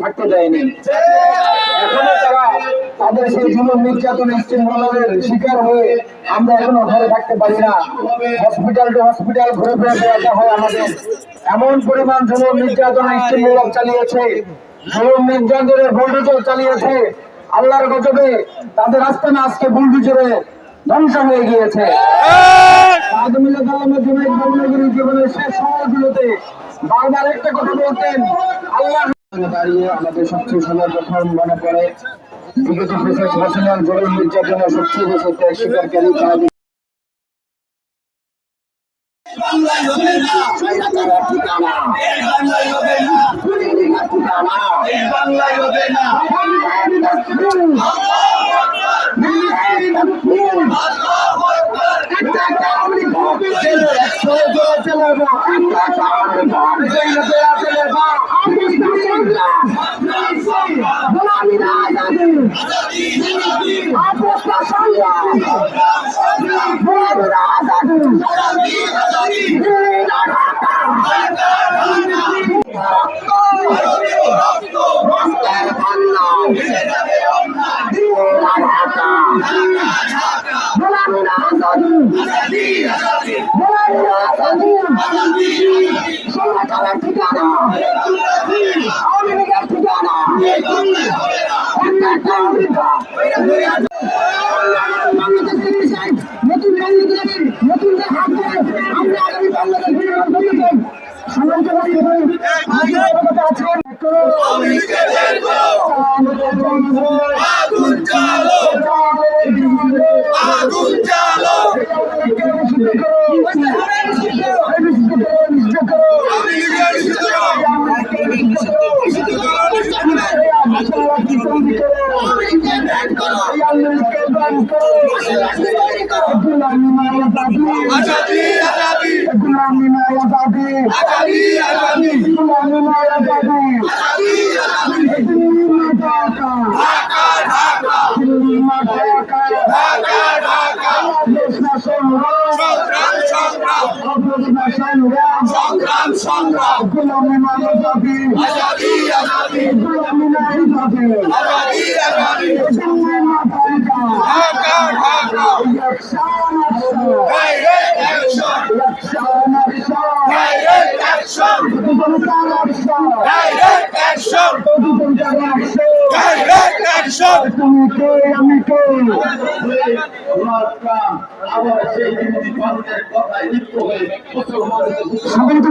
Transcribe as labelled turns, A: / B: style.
A: থাকতে দেয়নি। এখনও তারা তাদের সেই শিকার হয়ে আমরা এখনও ঘরে থাকতে পারি না। হসপিটাল টু হসপিটাল ঘুরে হয় আমাদের। এমন পরিমাণ জুলুম নির্যাতন স্টিমুলার চালিয়েছে। জুলুম নির্যাতনের বুলডোজার চালিয়েছে। আল্লাহর গজবে তাদের আস্তানা আজকে বুলডোজারে ধ্বংস হয়ে গিয়েছে। জীবনের শেষ সময়গুলোতে। বারবার একটা কথা বলতেন, আল্লাহ দাঁড়িয়ে আমাদের সবচেয়ে সর্বপ্রথম মনে পড়ে বিগত পঁচিশ বছরের জরুরি নির্যাতনের সবচেয়ে বেশি ত্যাগ স্বীকারকারী কাজ গোলামি না আজাদি আপোষ না সংগ্রাম গোলামি না আজাদি দিল্লি না ঢাকা রাস্তার কান্না দিল্লি না ঢাকা গোলামি না আজাদি আজাদি সরকারের ঠিকানা আওয়ামী লীগের ঠিকানা বাংলাদেশের বিষয় নতুন রাজনীতির নতুন হাত ধরে আমরা আগামী বাংলাদেশ বলি আজকে অবগত আছেন
B: আজাদি আজাদি আজাদি আজাদি আজাদি ঢাকা ঢাকা ঢাকা ঢাকা সংগ্রাম সংগ্রাম সংগ্রাম সংগ্রাম Azadi Azadi direct action direct action
A: তুমি কে আমি কে
C: আবার সেই কথায় লিপ্ত মুসলমানদের
A: সবাই তো